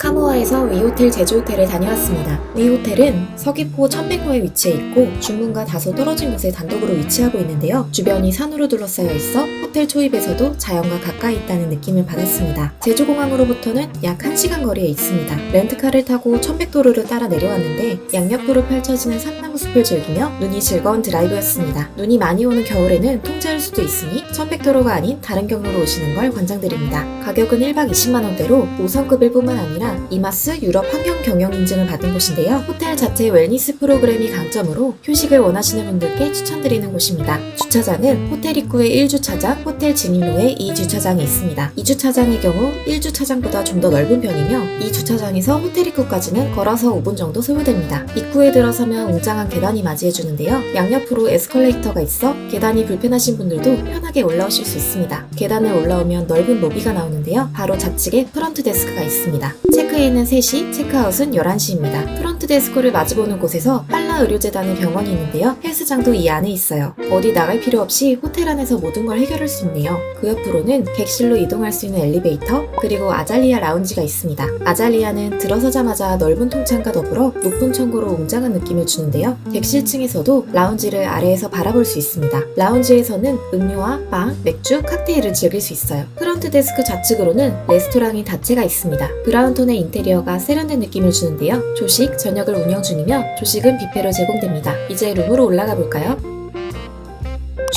카모아에서 위호텔 제주호텔에 다녀왔습니다. 위호텔은 서귀포 천백로에 위치해 있고 중문과 다소 떨어진 곳에 단독으로 위치하고 있는데요. 주변이 산으로 둘러싸여 있어 호텔 초입에서도 자연과 가까이 있다는 느낌을 받았습니다. 제주공항으로부터는 약 1시간 거리에 있습니다. 렌트카를 타고 천백도로를 따라 내려왔는데 양옆으로 펼쳐지는 삼나무 숲을 즐기며 눈이 즐거운 드라이브였습니다. 눈이 많이 오는 겨울에는 통제할 수도 있으니 천백도로가 아닌 다른 경로로 오시는 걸 권장드립니다. 가격은 1박 20만원대로 5성급일 뿐만 아니라 이마스 유럽 환경 경영 인증을 받은 곳인데요. 호텔 자체 웰니스 프로그램이 강점으로 휴식을 원하시는 분들께 추천드리는 곳입니다. 주차장은 호텔 입구에 1주차장, 호텔 진입로에 2주차장이 있습니다. 2주차장의 경우 1주차장보다 좀 더 넓은 편이며 이 주차장에서 호텔 입구까지는 걸어서 5분 정도 소요됩니다. 입구에 들어서면 웅장한 계단이 맞이해주는데요. 양옆으로 에스컬레이터가 있어 계단이 불편하신 분들도 편하게 올라오실 수 있습니다. 계단을 올라오면 넓은 로비가 나오는데요. 바로 좌측에 프런트 데스크가 있습니다. 체크인은 3시, 체크아웃은 11시입니다. 프런트 데스크를 마주보는 곳에서 팔라 의료재단의 병원이 있는데요. 헬스장도 이 안에 있어요. 어디 나갈 필요 없이 호텔 안에서 모든 걸 해결할 수 있네요. 그 옆으로는 객실로 이동할 수 있는 엘리베이터, 그리고 아잘리아 라운지가 있습니다. 아잘리아는 들어서자마자 넓은 통창과 더불어 높은 청고로 웅장한 느낌을 주는데요. 객실층에서도 라운지를 아래에서 바라볼 수 있습니다. 라운지에서는 음료와 빵, 맥주, 칵테일을 즐길 수 있어요. 프런트 데스크 좌측으로는 레스토랑이 다채가 있습니다. 브라운톤의 인테리어가 세련된 느낌을 주는데요. 조식, 저녁을 운영 중이며 조식은 뷔페로 제공됩니다. 이제 룸으로 올라가 볼까요?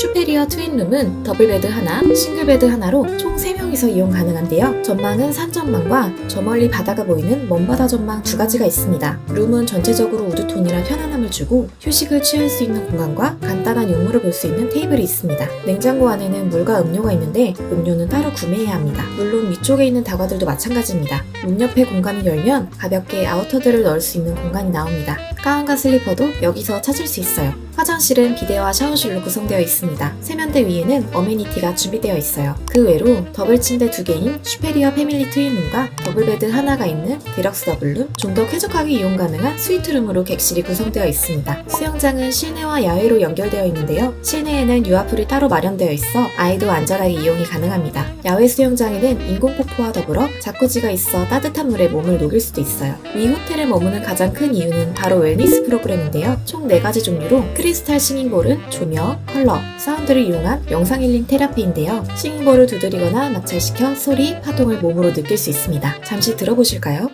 슈페리어 트윈룸은 더블베드 하나, 싱글베드 하나로 총 3명이서 이용 가능한데요. 전망은 산 전망과 저 멀리 바다가 보이는 먼바다 전망 두 가지가 있습니다. 룸은 전체적으로 우드톤이라 편안함을 주고 휴식을 취할 수 있는 공간과 간단한 용물을 볼 수 있는 테이블이 있습니다. 냉장고 안에는 물과 음료가 있는데 음료는 따로 구매해야 합니다. 물론 위쪽에 있는 다과들도 마찬가지입니다. 문 옆에 공간을 열면 가볍게 아우터들을 넣을 수 있는 공간이 나옵니다. 가운과 슬리퍼도 여기서 찾을 수 있어요. 화장실은 비데와 샤워실로 구성되어 있습니다. 세면대 위에는 어메니티가 준비되어 있어요. 그 외로 더블 침대 두 개인 슈페리어 패밀리 트윈룸과 더블 베드 하나가 있는 디럭스 더블룸, 좀 더 쾌적하게 이용 가능한 스위트룸으로 객실이 구성되어 있습니다. 수영장은 실내와 야외로 연결되어 있는데요. 실내에는 유아풀이 따로 마련되어 있어 아이도 안전하게 이용이 가능합니다. 야외 수영장에는 인공폭포와 더불어 자쿠지가 있어 따뜻한 물에 몸을 녹일 수도 있어요. 위 호텔에 머무는 가장 큰 이유는 바로 웰니스 프로그램인데요. 총 4가지 종류로 크리스탈 싱잉볼은 조명, 컬러, 사운드를 이용한 영상 힐링 테라피인데요. 싱잉볼을 두드리거나 마찰시켜 소리, 파동을 몸으로 느낄 수 있습니다. 잠시 들어보실까요?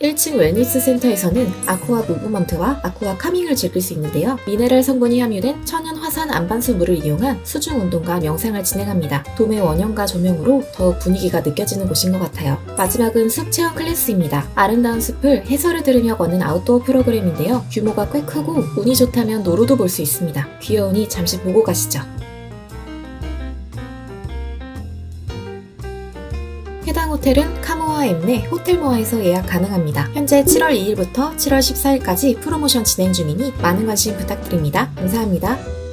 일층 웰니스 센터에서는 아쿠아 무브먼트와 아쿠아 카밍을 즐길 수 있는데요. 미네랄 성분이 함유된 천연 화산 안반수 물을 이용한 수중 운동과 명상을 진행합니다. 도매 원형과 조명으로 더욱 분위기가 느껴지는 곳인 것 같아요. 마지막은 숲 체험 클래스입니다. 아름다운 숲을 해설을 들으며 걷는 아웃도어 프로그램인데요. 규모가 꽤 크고 운이 좋다면 노루도 볼 수 있습니다. 귀여우니 잠시 보고 가시죠. 해당 호텔은 카모아 앱내 호텔모아에서 예약 가능합니다. 현재 7월 2일부터 7월 14일까지 프로모션 진행 중이니 많은 관심 부탁드립니다. 감사합니다.